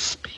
speak.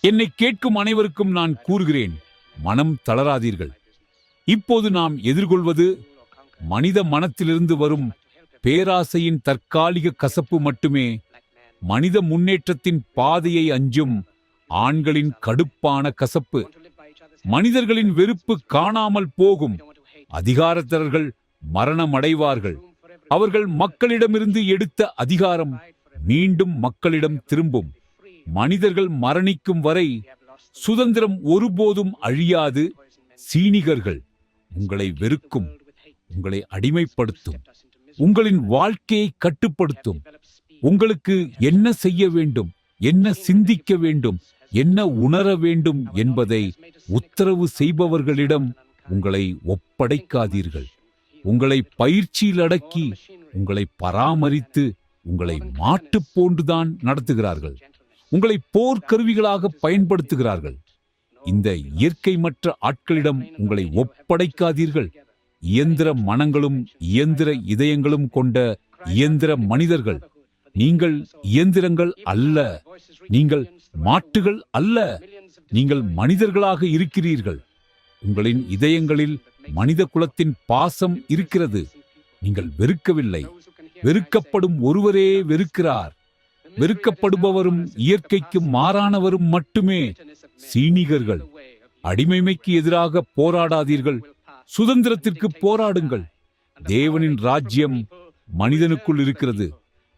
என்னை கேட்கும் அனைவருக்கும் நான் கூறுகிறேன் மனம் தளராதீர்கள். இப்போது நாம் எதிர்கொள்வது மனித மனத்திலிருந்து வரும் பேராசையின் தற்காலிக கசப்பு மட்டுமே மனித முன்னேற்றத்தின் பாதையை அஞ்சும் ஆண்களின் கடுப்பான கசப்பு. மனிதர்களின் வெறுப்பு காணாமல் போகும் அதிகாரத்தர்கள் மரணமடைவார்கள். அவர்கள் மக்களிடமிருந்து எடுத்த அதிகாரம் மீண்டும் மக்களிடம் திரும்பும். மனிதர்கள் மரணிக்கும் வரை சுதந்திரம் ஒருபோதும் அழியாது. சீனிகர்கள் உங்களை வெறுக்கும் உங்களை அடிமைப்படுத்தும் உங்களின் வாழ்க்கையை கட்டுப்படுத்தும் உங்களுக்கு என்ன செய்ய வேண்டும் என்ன சிந்திக்க வேண்டும் என்ன உணர வேண்டும் என்பதை உத்தரவு செய்பவர்களிடம் உங்களை ஒப்படைக்காதீர்கள். உங்களை பயிற்சியில் அடக்கி உங்களை பராமரித்து உங்களை மாட்டுப் போன்றுதான் நடத்துகிறார்கள். உங்களை போர்க்கருவிகளாக பயன்படுத்துகிறார்கள். இந்த இயற்கை மற்ற ஆட்களிடம் உங்களை ஒப்படைக்காதீர்கள். இயந்திர மனங்களும் இயந்திர இதயங்களும் கொண்ட இயந்திர மனிதர்கள். நீங்கள் இயந்திரங்கள் அல்ல. நீங்கள் மாட்டுகள் அல்ல. நீங்கள் மனிதர்களாக இருக்கிறீர்கள். உங்களின் இதயங்களில் மனித குலத்தின் பாசம் இருக்கிறது. நீங்கள் வெறுக்கவில்லை. வெறுக்கப்படும் ஒருவரே வெறுக்கிறார். வெறுக்கப்படுபவரும் இயற்கைக்கு மாறானவரும் மட்டுமே சீனிகர்கள். அடிமைமைக்கு எதிராக போராடாதீர்கள். சுதந்திரத்திற்கு போராடுங்கள். தேவனின் ராஜ்யம் மனிதனுக்குள் இருக்கிறது.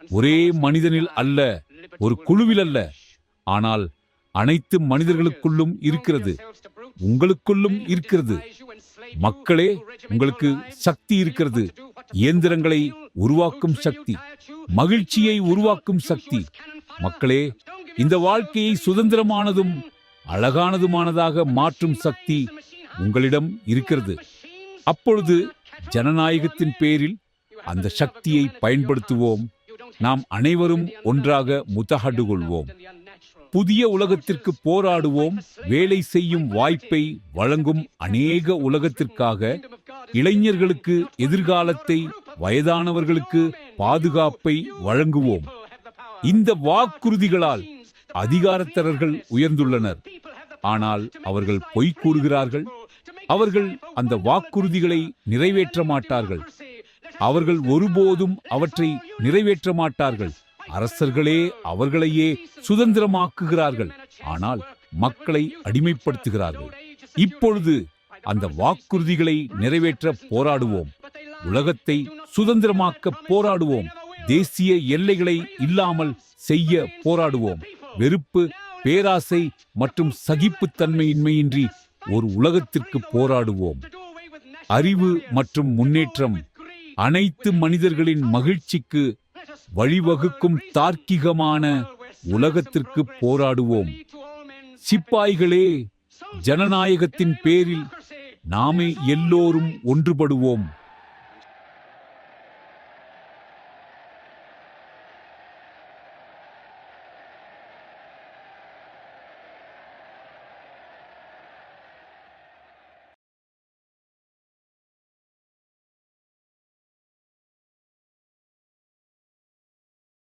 ஒரே மனிதனில் அல்ல ஒரு குழுவில் அல்ல. ஆனால் அனைத்து மனிதர்களுக்குள்ளும் இருக்கிறது. உங்களுக்குள்ளும் இருக்கிறது. மக்களே உங்களுக்கு சக்தி இருக்கிறது. இயந்திரங்களை உருவாக்கும் சக்தி மகிழ்ச்சியை உருவாக்கும் சக்தி. மக்களே இந்த வாழ்க்கையை சுதந்திரமானதும் அழகானதுமானதாக மாற்றும் சக்தி உங்களிடம் இருக்கிறது. அப்பொழுது ஜனநாயகத்தின் பேரில் அந்த சக்தியை பயன்படுத்துவோம். நாம் அனைவரும் ஒன்றாக முத்தகடு கொள்வோம் புதிய உலகத்திற்கு போராடுவோம். வேலை செய்யும் வாய்ப்பை வழங்கும் அநேக உலகத்திற்காக இளைஞர்களுக்கு எதிர்காலத்தை வயதானவர்களுக்கு பாதுகாப்பை வழங்குவோம். இந்த வாக்குறுதிகளால் அதிகாரத்தரர்கள் உயர்ந்துள்ளனர். ஆனால் அவர்கள் பொய் கூறுகிறார்கள். அவர்கள் அந்த வாக்குறுதிகளை நிறைவேற்ற மாட்டார்கள். அவர்கள் ஒருபோதும் அவற்றை நிறைவேற்ற மாட்டார்கள். அரசர்களே அவர்களையே சுதந்திரமாக்குகிறார்கள். ஆனால் மக்களை அடிமைப்படுத்துகிறார்கள். இப்பொழுது அந்த வாக்குறுதிகளை நிறைவேற்ற போராடுவோம். உலகத்தை சுதந்திரமாக்க போராடுவோம். தேசிய எல்லைகளை இல்லாமல் செய்ய போராடுவோம். வெறுப்பு பேராசை மற்றும் சகிப்புத்தன்மையின்மையின்றி ஒரு உலகத்திற்கு போராடுவோம். அறிவு மற்றும் முன்னேற்றம் அனைத்து மனிதர்களின் மகிழ்ச்சிக்கு வழிவகுக்கும் தார்க்கிகமான உலகத்திற்கு போராடுவோம். சிப்பாய்களே ஜனநாயகத்தின் பேரில் நாமே எல்லோரும் ஒன்றுபடுவோம்.